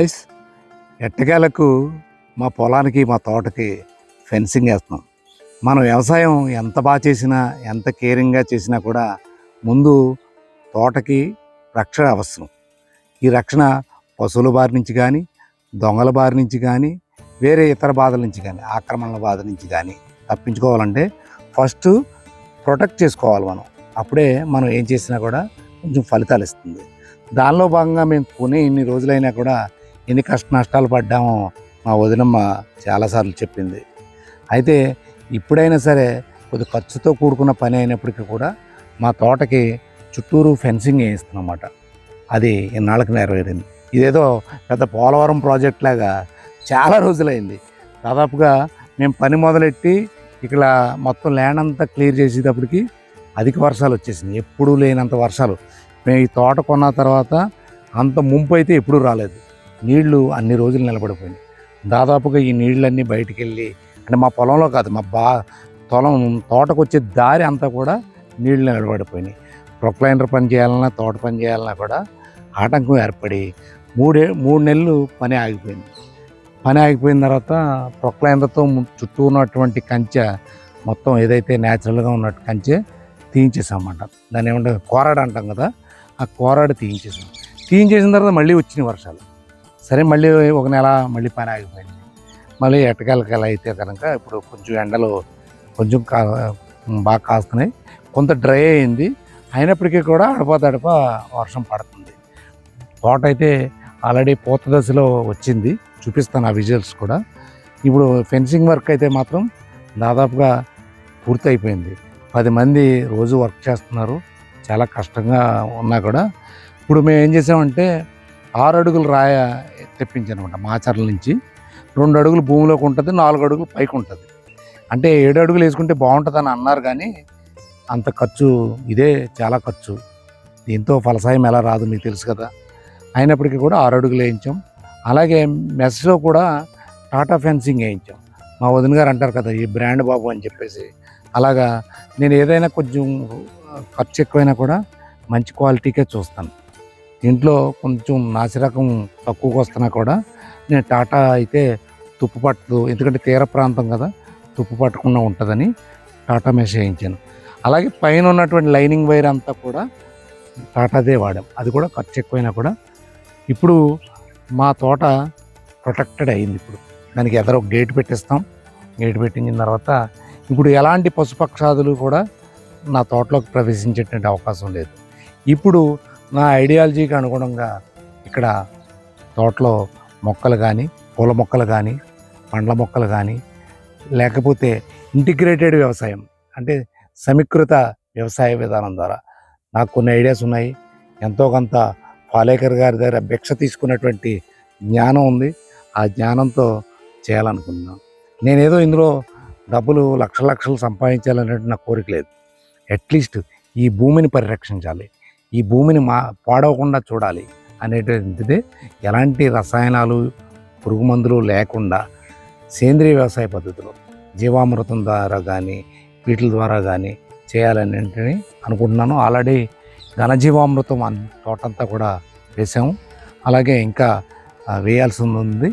Ice ఎట్టకేలకు మా పొలానికి మా తోటకి ఫెన్సింగ్ వేస్తున్నాం. మనం వ్యవసాయం ఎంత బాగా చేసినా ఎంత కేరింగ్గా చేసినా కూడా ముందు తోటకి రక్షణ అవసరం. ఈ రక్షణ పశువుల బారి నుంచి కానీ దొంగల బారి నుంచి కానీ వేరే ఇతర బాధల నుంచి కానీ ఆక్రమణల బాధ నుంచి కానీ తప్పించుకోవాలంటే ఫస్ట్ ప్రొటెక్ట్ చేసుకోవాలి మనం. అప్పుడే మనం ఏం చేసినా కూడా కొంచెం ఫలితాలు ఇస్తుంది. దానిలో భాగంగా మేము కొనే ఇన్ని రోజులైనా కూడా ఎన్ని కష్ట నష్టాలు పడ్డామో మా వదినమ్మ చాలాసార్లు చెప్పింది. అయితే ఇప్పుడైనా సరే కొద్ది ఖర్చుతో కూడుకున్న పని అయినప్పటికీ కూడా మా తోటకి చుట్టూరు ఫెన్సింగ్ వేయిస్తున్నమాట అది ఇన్నాళ్ళకి నెరవేరింది. ఇదేదో పెద్ద పోలవరం ప్రాజెక్ట్ లాగా చాలా రోజులైంది. దాదాపుగా మేము పని మొదలెట్టి ఇక్కడ మొత్తం ల్యాండ్ అంతా క్లియర్ చేసేటప్పటికి అధిక వర్షాలు వచ్చేసింది ఎప్పుడూ లేనంత వర్షాలు. మేము ఈ తోట కొన్న తర్వాత అంత ముంపు అయితే ఎప్పుడూ రాలేదు. నీళ్ళు అన్ని రోజులు నిలబడిపోయినాయి. దాదాపుగా ఈ నీళ్ళన్నీ బయటికి వెళ్ళి అంటే మా పొలంలో కాదు మా బా తొలం తోటకు వచ్చే దారి అంతా కూడా నీళ్ళు నిలబడిపోయినాయి. ప్రొక్లైనర్ పని చేయాలన్నా తోట పని చేయాలన్నా కూడా ఆటంకం ఏర్పడి మూడే మూడు నెలలు పని ఆగిపోయింది. పని ఆగిపోయిన తర్వాత ప్రొక్లైనర్తో చుట్టూ ఉన్నటువంటి కంచె మొత్తం ఏదైతే న్యాచురల్గా ఉన్నట్టు కంచె తీయించేసామన్నమాట. దాన్ని ఏమంటే కోరాడు అంటాం కదా ఆ కోరాడు తీయించేసాం. తీయించేసిన తర్వాత మళ్ళీ వచ్చినాయి వర్షాలు. సరే మళ్ళీ ఒక నెల మళ్ళీ పని ఆగిపోయింది. మళ్ళీ ఎట్టకాలకాల అయితే కనుక ఇప్పుడు కొంచెం ఎండలు కొంచెం కా బాగా కాస్తున్నాయి. కొంత డ్రై అయింది. అయినప్పటికీ కూడా అడపా తడప వర్షం పడుతుంది. తోట అయితే ఆల్రెడీ పూత దశలో వచ్చింది. చూపిస్తాను ఆ విజువల్స్ కూడా. ఇప్పుడు ఫెన్సింగ్ వర్క్ అయితే మాత్రం దాదాపుగా పూర్తి అయిపోయింది పది మంది రోజు వర్క్ చేస్తున్నారు. చాలా కష్టంగా ఉన్నా కూడా. ఇప్పుడు మేము ఏం చేసామంటే ఆరు అడుగులు రాయ తెప్పించానమాట మాచర్ల నుంచి. రెండు అడుగులు భూమిలోకి ఉంటుంది నాలుగు అడుగులు పైకి ఉంటుంది. అంటే ఏడు అడుగులు వేసుకుంటే బాగుంటుందని అన్నారు కానీ అంత ఖర్చు ఇదే చాలా ఖర్చు. దీంతో ఫలసాయం ఎలా రాదు మీకు తెలుసు కదా. అయినప్పటికీ కూడా ఆరు అడుగులు వేయించాం. అలాగే మెస్లో కూడా టాటా ఫెన్సింగ్ వేయించాం. మా వదిన గారు అంటారు కదా ఈ బ్రాండ్ బాబు అని చెప్పేసి. అలాగా నేను ఏదైనా కొంచెం ఖర్చు ఎక్కువైనా కూడా మంచి క్వాలిటీకే చూస్తాను. ఇంట్లో కొంచెం నాసిరకం తక్కువగా వస్తున్నా కూడా నేను టాటా అయితే తుప్పు పట్టదు. ఎందుకంటే తీర ప్రాంతం కదా తుప్పు పట్టకుండా ఉంటుందని టాటా మెష్ వేయించాను. అలాగే పైన ఉన్నటువంటి లైనింగ్ వైర్ అంతా కూడా టాటాదే వాడాం. అది కూడా ఖర్చు ఎక్కువైనా కూడా. ఇప్పుడు మా తోట ప్రొటెక్టెడ్ అయింది ఇప్పుడు. దానికి ఎదరో ఒక గేట్ పెట్టిస్తాం. గేట్ పెట్టించిన తర్వాత ఇప్పుడు ఎలాంటి పశుపక్షాదులు కూడా నా తోటలోకి ప్రవేశించేటువంటి అవకాశం లేదు. ఇప్పుడు నా ఐడియాలజీకి అనుగుణంగా ఇక్కడ తోటలో మొక్కలు కానీ పూల మొక్కలు కానీ పండ్ల మొక్కలు కానీ లేకపోతే ఇంటిగ్రేటెడ్ వ్యవసాయం అంటే సమీకృత వ్యవసాయ విధానం ద్వారా నాకు కొన్ని ఐడియాస్ ఉన్నాయి. ఎంతో కొంత పాలేకర్ గారి దగ్గర భిక్ష తీసుకున్నటువంటి జ్ఞానం ఉంది. ఆ జ్ఞానంతో చేయాలనుకుంటున్నాను. నేనేదో ఇందులో డబ్బులు లక్ష లక్షలు సంపాదించాలనేది నా కోరిక లేదు. అట్లీస్ట్ ఈ భూమిని పరిరక్షించాలి. ఈ భూమిని మా పాడవకుండా చూడాలి అనేటువంటిది ఎలాంటి రసాయనాలు పురుగు మందులు లేకుండా సేంద్రియ వ్యవసాయ పద్ధతిలో జీవామృతం ద్వారా కానీ వీటిల ద్వారా కానీ చేయాలని అనుకుంటున్నాను. ఆల్రెడీ ఘనజీవామృతం అన్ తోటంతా కూడా వేసాము అలాగే ఇంకా వేయాల్సి ఉంది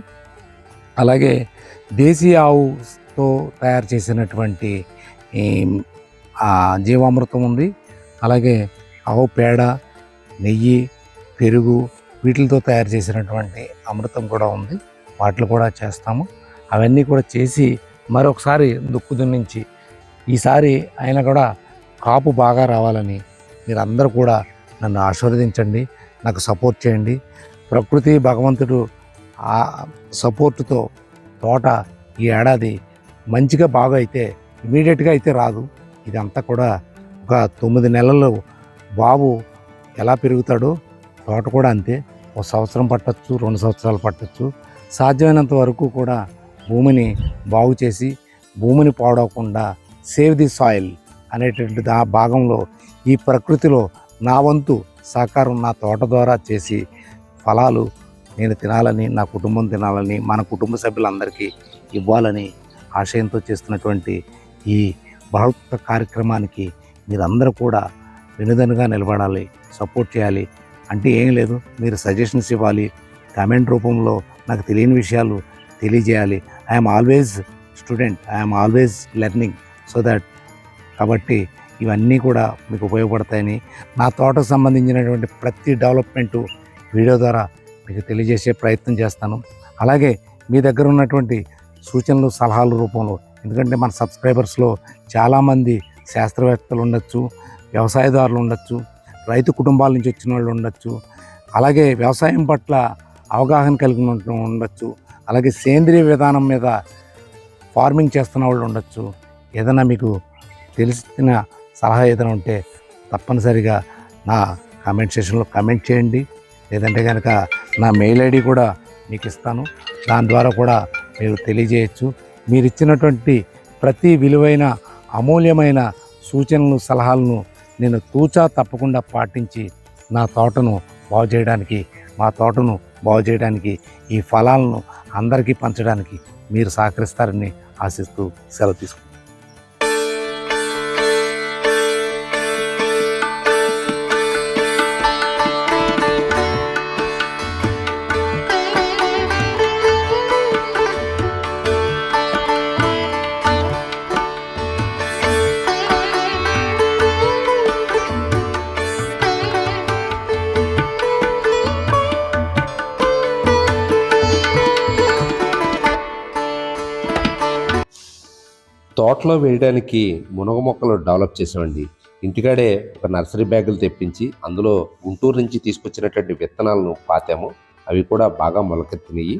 అలాగే దేశీ ఆవుతో తయారు చేసినటువంటి ఈ, జీవామృతం ఉంది. అలాగే ఆవు పేడ నెయ్యి పెరుగు వీటితో తయారు చేసినటువంటి అమృతం కూడా ఉంది. వాటిలో కూడా చేస్తాము. అవన్నీ కూడా చేసి మరొకసారి దుక్కు దున్నించి ఈసారి ఆయన కూడా కాపు బాగా రావాలని మీరు అందరూ కూడా నన్ను ఆశీర్వదించండి. నాకు సపోర్ట్ చేయండి. ప్రకృతి భగవంతుడు ఆ సపోర్టుతో తోట ఈ ఏడాది మంచిగా బాగా అయితే ఇమీడియట్గా అయితే రాదు. ఇదంతా కూడా ఒక తొమ్మిది నెలల్లో బాబు ఎలా పెరుగుతాడో తోట కూడా అంతే. ఒక సంవత్సరం పట్టచ్చు రెండు సంవత్సరాలు పట్టచ్చు. సాధ్యమైనంత వరకు కూడా భూమిని బాగు చేసి భూమిని పాడవకుండా సేవ్ ది సాయిల్ అనేటువంటి ఆ భాగంలో ఈ ప్రకృతిలో నా వంతు సహకారం నా తోట ద్వారా చేసి ఫలాలు నేను తినాలని నా కుటుంబం తినాలని మన కుటుంబ సభ్యులందరికీ ఇవ్వాలని ఆశయంతో చేస్తున్నటువంటి ఈ బహుత్వ కార్యక్రమానికి మీరందరూ కూడా వెనుదనుగా నిలబడాలి సపోర్ట్ చేయాలి అంటే ఏం లేదు. మీరు సజెషన్స్ ఇవ్వాలి కామెంట్ రూపంలో నాకు తెలియని విషయాలు తెలియజేయాలి. I'm always student I'm always learning so that కాబట్టి ఇవన్నీ కూడా మీకు ఉపయోగపడతాయని నా తోటకు సంబంధించినటువంటి ప్రతి డెవలప్మెంటు వీడియో ద్వారా మీకు తెలియజేసే ప్రయత్నం చేస్తాను. అలాగే మీ దగ్గర ఉన్నటువంటి సూచనలు సలహాల రూపంలో ఎందుకంటే మన సబ్స్క్రైబర్స్లో చాలామంది శాస్త్రవేత్తలు ఉండొచ్చు వ్యవసాయదారులు ఉండొచ్చు రైతు కుటుంబాల నుంచి వచ్చిన వాళ్ళు ఉండొచ్చు అలాగే వ్యవసాయం పట్ల అవగాహన కలిగిన ఉండొచ్చు అలాగే సేంద్రియ విధానం మీద ఫార్మింగ్ చేస్తున్న వాళ్ళు ఉండొచ్చు. ఏదైనా మీకు తెలిసిన సలహా ఏదైనా ఉంటే తప్పనిసరిగా నా కామెంట్ సెషన్లో కామెంట్ చేయండి. లేదంటే కనుక నా మెయిల్ ఐడి కూడా మీకు ఇస్తాను. దాని ద్వారా కూడా మీరు తెలియజేయచ్చు. మీరు ఇచ్చినటువంటి ప్రతి విలువైన అమూల్యమైన సూచనలు సలహాలను నేను తూచా తప్పకుండా పాటించి నా తోటను బాగు చేయడానికి మా తోటను బాగు చేయడానికి ఈ ఫలాలను అందరికీ పంచడానికి మీరు సహకరిస్తారని ఆశిస్తూ సెలవు తీసుకుంటాను తోటలో వేయడానికి మునగ మొక్కలు డెవలప్ చేసామండి ఇంటికాడే ఒక నర్సరీ బ్యాగులు తెప్పించి అందులో గుంటూరు నుంచి తీసుకొచ్చినటువంటి విత్తనాలను పాతాము. అవి కూడా బాగా మొలకెత్తినాయి.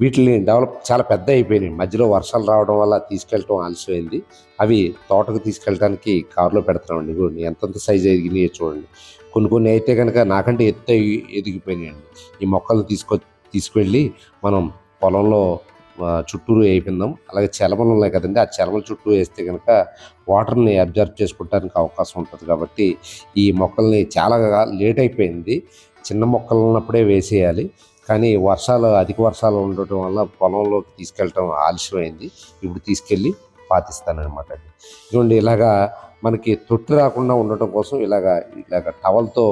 వీటిని డెవలప్ చాలా పెద్ద అయిపోయినాయి. మధ్యలో వర్షాలు రావడం వల్ల తీసుకెళ్ళటం ఆలస్యమైంది. అవి తోటకు తీసుకెళ్ళడానికి కారులో పెడుతున్నామండి ఇదిగోండి ఎంతంత సైజు ఎదిగినాయో చూడండి. కొన్ని కొన్ని అయితే కనుక నాకంటే ఎత్తు ఎదిగిపోయినాయండి. ఈ మొక్కలను తీసుకొ తీసుకువెళ్ళి మనం పొలంలో చుట్టూరు వేయిపిందాం అలాగే చలమలు ఉన్నాయి కదండి ఆ చలమల చుట్టూ వేస్తే కనుక వాటర్ని అబ్జర్వ్ చేసుకోవడానికి అవకాశం ఉంటుంది కాబట్టి ఈ మొక్కల్ని చాలా లేట్ అయిపోయింది. చిన్న మొక్కలు ఉన్నప్పుడే వేసేయాలి. కానీ వర్షాలు అధిక వర్షాలు ఉండటం వల్ల పొలంలోకి తీసుకెళ్ళటం ఆలస్యమైంది. ఇప్పుడు తీసుకెళ్ళి పాతిస్తానమాట ఇదిగోండి ఇలాగా మనకి తొట్టి రాకుండా ఉండటం కోసం ఇలాగా ఇలాగ టవల్తో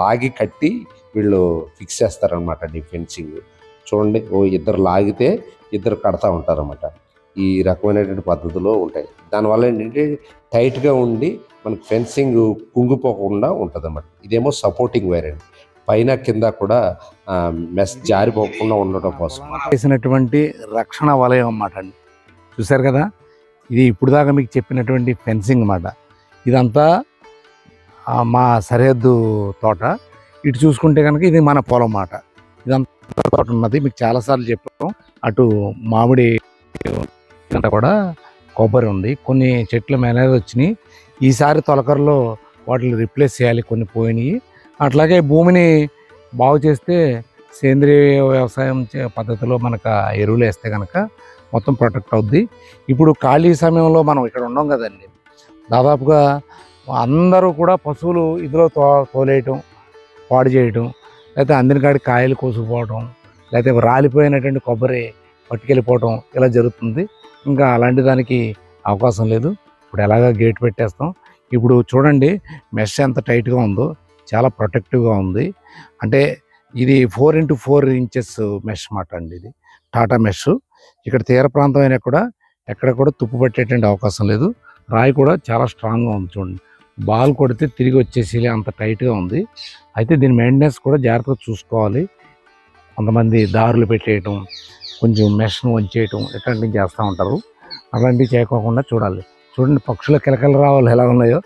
లాగి కట్టి వీళ్ళు ఫిక్స్ చేస్తారనమాట అండి ఫెన్సింగ్. చూడండి ఓ ఇద్దరు లాగితే ఇద్దరు కడతా ఉంటారన్నమాట. ఈ రకమైనటువంటి పద్ధతిలో ఉంటాయి. దానివల్ల ఏంటంటే టైట్గా ఉండి మనకు ఫెన్సింగ్ కుంగిపోకుండా ఉంటుంది అన్నమాట ఇదేమో సపోర్టింగ్ వైర్ అండి పైన కింద కూడా మెస్ జారిపోకుండా ఉండటం కోసం. చేసినటువంటి రక్షణ వలయం అన్నమాట అండి. చూశారు కదా? ఇది ఇప్పుడు దాకా మీకు చెప్పినటువంటి ఫెన్సింగ్ అన్నమాట. ఇదంతా మా సరిహద్దు తోట. ఇటు చూసుకుంటే కనుక ఇది మన పొలం మాట ఇదంతా పాటు ఉన్నది మీకు చాలాసార్లు చెప్పాం అటు మామిడి అంతా కూడా కొబ్బరి ఉంది. కొన్ని చెట్లు మేనేజ్ వచ్చినాయి. ఈసారి తొలకరలో వాటిని రిప్లేస్ చేయాలి. కొన్ని పోయినాయి. అట్లాగే భూమిని బాగు చేస్తే సేంద్రియ వ్యవసాయం చే- పద్ధతిలో మనకు ఎరువులు వేస్తే కనుక మొత్తం ప్రొటెక్ట్ అవుద్ది. ఇప్పుడు ఖాళీ సమయంలో మనం ఇక్కడ ఉన్నాం కదండి. దాదాపుగా అందరూ కూడా పశువులు ఇందులో తో తోలేయటం పాడు చేయటం లేకపోతే అందిన కాడి కాయలు కోసుకుపోవటం లేకపోతే రాలిపోయినటువంటి కొబ్బరి పట్టుకెళ్ళిపోవటం ఇలా జరుగుతుంది. ఇంకా అలాంటి దానికి అవకాశం లేదు. ఇప్పుడు ఎలాగ గేట్ పెట్టేస్తాం. ఇప్పుడు చూడండి మెష్ ఎంత టైట్గా ఉందో చాలా ప్రొటెక్టివ్గా ఉంది. అంటే ఇది four into four inches mesh మాట అండి ఇది. Tata mesh. ఇక్కడ తీర ప్రాంతం అయినా కూడా ఎక్కడ కూడా తుప్పు పట్టేటువంటి అవకాశం లేదు. రాయి కూడా చాలా స్ట్రాంగ్గా ఉంది చూడండి. బాల్ కొడితే తిరిగి వచ్చేసి అంత టైట్గా ఉంది. అయితే దీని మెయింటెనెన్స్ కూడా జాగ్రత్తగా చూసుకోవాలి. కొంతమంది దారులు పెట్టేయటం కొంచెం మెష్ను వంచేయటం ఇట్లాంటివి చేస్తూ ఉంటారు. అలాంటివి చేయకోకుండా చూడాలి. చూడండి పక్షుల కిలకలు రావాలి ఎలా ఉన్నాయో.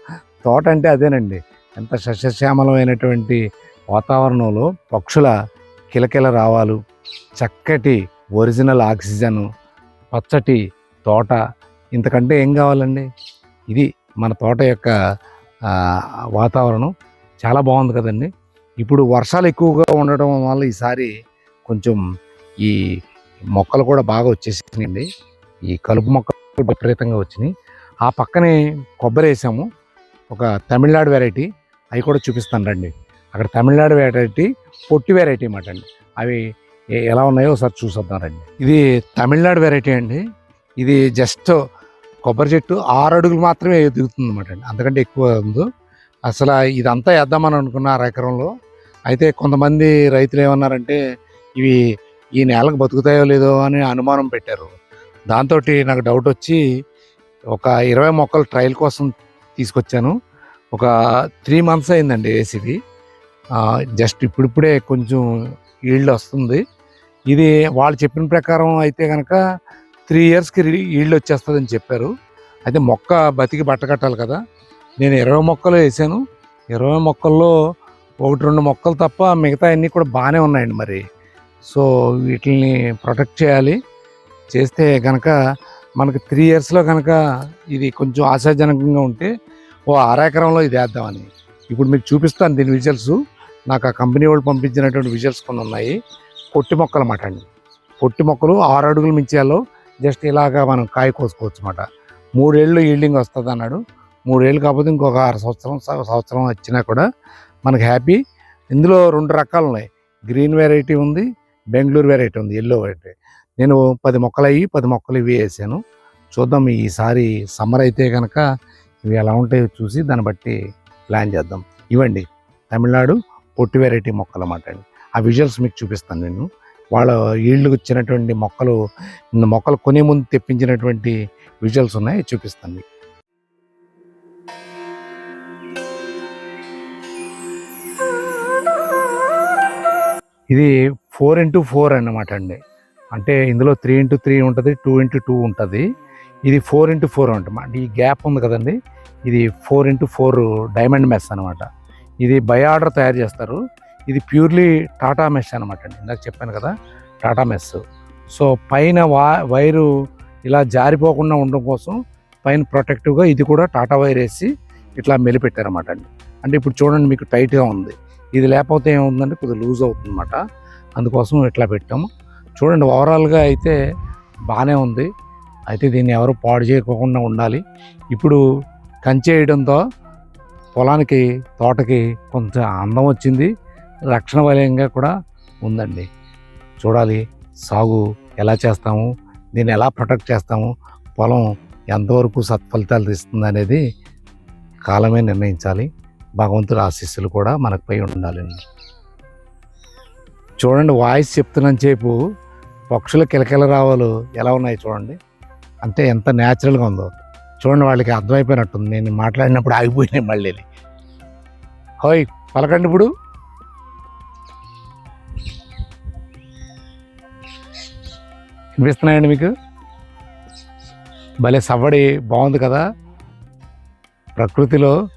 తోట అంటే అదేనండి. ఎంత సస్యశ్యామలమైనటువంటి వాతావరణంలో పక్షుల కిలకిల రావాలు చక్కటి ఒరిజినల్ ఆక్సిజను పచ్చటి తోట. ఇంతకంటే ఏం కావాలండి? ఇది మన తోట యొక్క వాతావరణం చాలా బాగుంది కదండి. ఇప్పుడు వర్షాలు ఎక్కువగా ఉండటం వల్ల ఈసారి కొంచెం ఈ మొక్కలు కూడా బాగా వచ్చేసినాయండి. ఈ కలుపు మొక్కలు విపరీతంగా వచ్చినాయి. ఆ పక్కనే కొబ్బరి వేసాము. ఒక తమిళనాడు వెరైటీ అవి కూడా చూపిస్తాను రండి. అక్కడ తమిళనాడు వెరైటీ పొట్టి వెరైటీ అన్నమాట అండి. అవి ఎలా ఉన్నాయో ఒకసారి చూసొద్దాం రండి. ఇది తమిళనాడు వెరైటీ అండి. ఇది జస్ట్ కొబ్బరి చెట్టు ఆరు అడుగులు మాత్రమే ఎదుగుతుంది అనమాట అండి. అంతకంటే ఎక్కువ ఉంది. అసలు ఇదంతా వేద్దామని అనుకున్న అర ఎకరంలో. అయితే కొంతమంది రైతులు ఏమన్నారంటే ఇవి ఈ నెలకు బతుకుతాయో లేదో అని అనుమానం పెట్టారు. దాంతో నాకు డౌట్ వచ్చి ఒక ఇరవై మొక్కలు ట్రయల్ కోసం తీసుకొచ్చాను. ఒక త్రీ మంత్స్ అయిందండి వేసిది. జస్ట్ ఇప్పుడిప్పుడే కొంచెం ఈల్డ్ వస్తుంది. ఇది వాళ్ళు చెప్పిన ప్రకారం అయితే కనుక త్రీ ఇయర్స్కి ఈల్డ్ వచ్చేస్తుందని చెప్పారు. అయితే మొక్క బతికి బట్ట కట్టాలి కదా. నేను ఇరవై మొక్కలు వేసాను. ఇరవై మొక్కల్లో ఒకటి రెండు మొక్కలు తప్ప మిగతా అన్నీ కూడా బాగానే ఉన్నాయండి మరి. సో వీటిని ప్రొటెక్ట్ చేయాలి. చేస్తే కనుక మనకి త్రీ ఇయర్స్లో కనుక ఇది కొంచెం ఆశాజనకంగా ఉంటే ఓ అరెకరంలో ఇది వేద్దామని. ఇప్పుడు మీకు చూపిస్తాను దీని విజువల్స్. నాకు ఆ కంపెనీ వాళ్ళు పంపించినటువంటి విజువల్స్ కొన్ని ఉన్నాయి. పొట్టి మొక్కలు అన్నమాట అండి. పొట్టి మొక్కలు ఆరు అడుగులు మించాలో జస్ట్ ఇలాగా మనం కాయ కోసుకోవచ్చు అన్నమాట మూడేళ్ళు ఈల్డింగ్ వస్తుంది అన్నాడు మూడేళ్ళు కాకపోతే ఇంకొక ఆరు సంవత్సరం సంవత్సరం వచ్చినా కూడా మనకి హ్యాపీ. ఇందులో రెండు రకాలు ఉన్నాయి. గ్రీన్ వెరైటీ ఉంది బెంగళూరు వెరైటీ ఉంది ఎల్లో వెరైటీ. నేను పది మొక్కలు అయ్యి పది మొక్కలు ఇవి వేసాను. చూద్దాం ఈసారి సమ్మర్ అయితే కనుక ఇవి ఎలా ఉంటాయో చూసి దాన్ని బట్టి ప్లాన్ చేద్దాం. ఇవ్వండి. తమిళనాడు పొట్టి వెరైటీ మొక్కలు అన్నమాట అండి. ఆ విజువల్స్ మీకు చూపిస్తాను నేను. వాళ్ళ ఈళ్ళు వచ్చినటువంటి మొక్కలు మొక్కలు కొనే ముందు తెప్పించినటువంటి విజువల్స్ ఉన్నాయి చూపిస్తాను మీకు. ఇది ఫోర్ ఇంటూ ఫోర్ అన్నమాట అండి. అంటే ఇందులో త్రీ ఇంటూ త్రీ ఉంటుంది టూ ఇంటూ టూ ఉంటుంది. ఇది ఫోర్ ఇంటూ ఫోర్ ఉంటుంది ఈ గ్యాప్ ఉంది కదండి ఇది four into four diamond mesh అనమాట ఇది బై ఆర్డర్ తయారు చేస్తారు. ఇది ప్యూర్లీ టాటా మెస్ అనమాట అండి. ఇందాక చెప్పాను కదా టాటా మెస్. సో పైన వా వైరు ఇలా జారిపోకుండా ఉండడం కోసం పైన ప్రొటెక్టివ్గా ఇది కూడా టాటా వైర్ వేసి ఇట్లా మెలిపెట్టారన్నమాట అండి. అంటే ఇప్పుడు చూడండి మీకు టైట్గా ఉంది. ఇది లేకపోతే ఏముందంటే కొద్దిగా లూజ్ అవుతుంది అనమాట అందుకోసం ఇట్లా పెట్టాము. చూడండి ఓవరాల్గా అయితే బాగానే ఉంది. అయితే దీన్ని ఎవరు పాడు చేయకోకుండా ఉండాలి. ఇప్పుడు కంచె వేయడంతో పొలానికి తోటకి కొంత అందం వచ్చింది. రక్షణ వలయంగా కూడా ఉందండి. చూడాలి సాగు ఎలా చేస్తాము దీన్ని ఎలా ప్రొటెక్ట్ చేస్తాము పొలం ఎంతవరకు సత్ఫలితాలు ఇస్తుంది అనేది కాలమే నిర్ణయించాలి. భగవంతుడి ఆశీస్సులు కూడా మనపై ఉండాలండి. చూడండి వాయిస్ చెప్తున్నాను సేపు పక్షుల కిలకిల రావాలు ఎలా ఉన్నాయి చూడండి. అంటే ఎంత న్యాచురల్గా ఉందో. చూడండి వాళ్ళకి అర్థమైపోయినట్టుంది. నేను మాట్లాడినప్పుడు ఆగిపోయినాయి మళ్ళీ హోయ్ పలకండి ఇప్పుడు. వినిపిస్తున్నాయండి మీకు? భలే సవ్వడి బాగుంది కదా? ప్రకృతిలో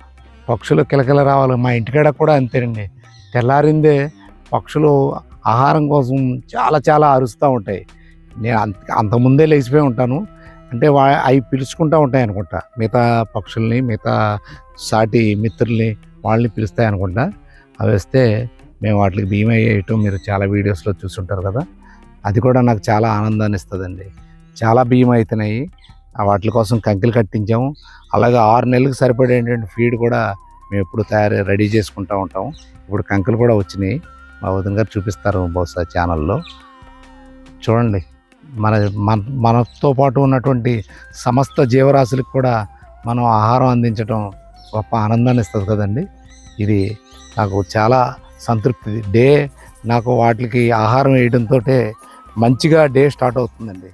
పక్షులు కిలకిల రావాలి. మా ఇంటికాడ కూడా అంతేనండి. తెల్లారిందే పక్షులు ఆహారం కోసం చాలా చాలా అరుస్తూ ఉంటాయి. నేను అంత అంతకుముందే లేచిపోయి ఉంటాను. అంటే వా అవి పిలుచుకుంటూ ఉంటాయి అనుకుంటా. మిగతా పక్షుల్ని మిగతా సాటి మిత్రుల్ని వాళ్ళని పిలుస్తాయి అనుకుంటా. అవి వస్తే మేము వాటికి భీమా వేయటం మీరు చాలా వీడియోస్లో చూసుంటారు కదా? అది కూడా నాకు చాలా ఆనందాన్ని ఇస్తుందండి. చాలా బియ్యం అవుతున్నాయి వాటి కోసం కంకిలు కట్టించాము. అలాగే ఆరు నెలలకు సరిపడేటువంటి ఫీడ్ కూడా మేము ఎప్పుడు తయారు రెడీ చేసుకుంటూ ఉంటాం ఇప్పుడు కంకులు కూడా వచ్చినాయి. మా వదిన గారు చూపిస్తారు బహుశా ఛానల్లో. చూడండి. మన మన మనతో పాటు ఉన్నటువంటి సమస్త జీవరాశులకు కూడా మనం ఆహారం అందించడం గొప్ప ఆనందాన్ని ఇస్తుంది కదండి. ఇది నాకు చాలా సంతృప్తి డే నాకు వాటికి ఆహారం వేయడంతో మంచిగా డే స్టార్ట్ అవుతుందండి.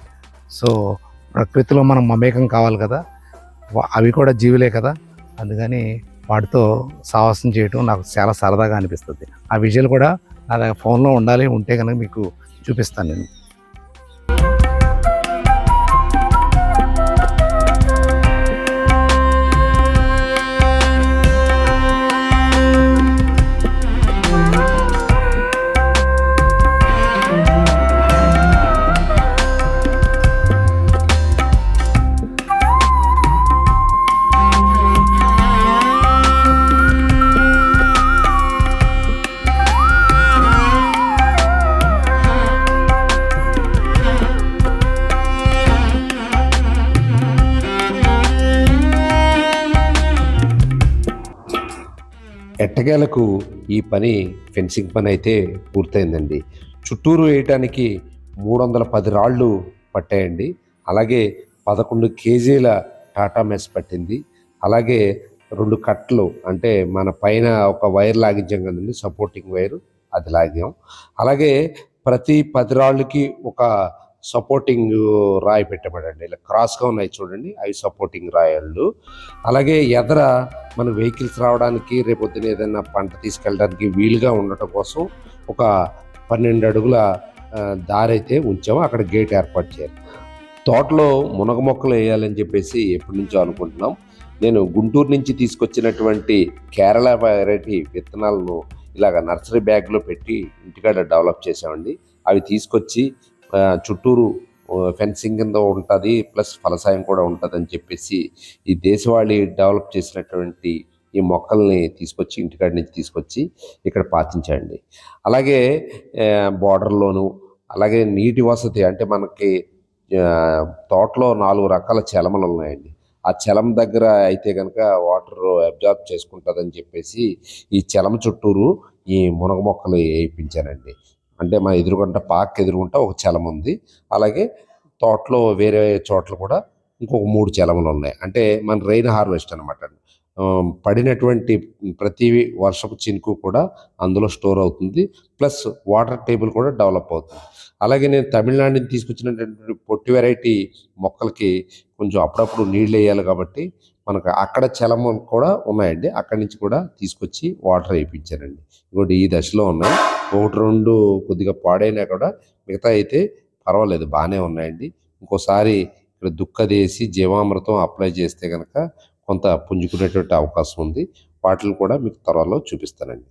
సో ప్రకృతిలో మనం మమేకం కావాలి కదా. అవి కూడా జీవులే కదా. అందుకని వాటితో సాహసం చేయటం నాకు చాలా సరదాగా అనిపిస్తుంది. ఆ విజువల్ కూడా నా ఫోన్లో ఉండాలి ఉంటే కనుక మీకు చూపిస్తాను నేను. ఎట్టకేలకు ఈ పని ఫెన్సింగ్ పని అయితే పూర్తయిందండి. చుట్టూరు వేయటానికి మూడు వందల పది రాళ్ళు పట్టాయండి. అలాగే పదకొండు కేజీల టాటా మెస్ పట్టింది. అలాగే రెండు కట్లు అంటే మన పైన ఒక వైర్ లాగించాం కదండి సపోర్టింగ్ వైర్ అది లాగాం. అలాగే ప్రతి పది రాళ్ళకి ఒక సపోర్టింగ్ రాయి పెట్టబడండి. ఇలా క్రాస్గా ఉన్నాయి చూడండి. అవి సపోర్టింగ్ రాయళ్ళు. అలాగే ఎదర మన వెహికల్స్ రావడానికి రేపొద్దున ఏదైనా పంట తీసుకెళ్ళడానికి వీలుగా ఉండటం కోసం ఒక పన్నెండు అడుగుల దారైతే దారి అయితే ఉంచాము. అక్కడ గేట్ ఏర్పాటు చేయాలి. తోటలో మునగ మొక్కలు వేయాలని చెప్పేసి ఎప్పటి నుంచో అనుకుంటున్నాం. నేను గుంటూరు నుంచి తీసుకొచ్చినటువంటి కేరళ వెరైటీ విత్తనాలను ఇలాగ నర్సరీ బ్యాగ్లో పెట్టి ఇంటికాడ డెవలప్ చేసామండి అవి తీసుకొచ్చి చుట్టూరు ఫెన్సింగ్ కింద ఉంటుంది ప్లస్ ఫలసాయం కూడా ఉంటుంది అని చెప్పేసి ఈ దేశవాళీ డెవలప్ చేసినటువంటి ఈ మొక్కల్ని తీసుకొచ్చి ఇంటికాడ నుంచి తీసుకొచ్చి ఇక్కడ పాతించండి అలాగే బార్డర్లోను అలాగే నీటి వసతి అంటే మనకి తోటలో నాలుగు రకాల చలమలు ఉన్నాయండి. ఆ చలం దగ్గర అయితే కనుక వాటర్ అబ్జార్బ్ చేసుకుంటుందని చెప్పేసి ఈ చలం చుట్టూరు ఈ మునగ మొక్కలు వేయించానండి అంటే మా ఎదురుగుంట పాక్ ఎదురుగుంట ఒక చలం ఉంది. అలాగే తోటలో వేరే చోట్ల కూడా ఇంకొక మూడు చలములు ఉన్నాయి. అంటే మన రెయిన్ హార్వెస్ట్ అనమాట పడినటువంటి ప్రతి వర్షపు చినుకు కూడా అందులో స్టోర్ అవుతుంది. ప్లస్ వాటర్ టేబుల్ కూడా డెవలప్ అవుతుంది. అలాగే నేను తమిళనాడు నుంచి తీసుకొచ్చినటువంటి పొట్టి వెరైటీ మొక్కలకి కొంచెం అప్పుడప్పుడు నీళ్ళు వేయాలి కాబట్టి మనకు అక్కడ చలమం కూడా ఉన్నాయండి. అక్కడి నుంచి కూడా తీసుకొచ్చి వాటర్ వేయించారండి. ఇంకోటి ఈ దశలో ఉన్నాయి. ఒకటి రెండు కొద్దిగా పాడైనా కూడా మిగతా అయితే పర్వాలేదు బాగానే ఉన్నాయండి. ఇంకోసారి ఇక్కడ దుక్కదేసి జీవామృతం అప్లై చేస్తే కనుక కొంత పుంజుకునేటువంటి అవకాశం ఉంది. వాటిని కూడా మీకు త్వరలో చూపిస్తానండి.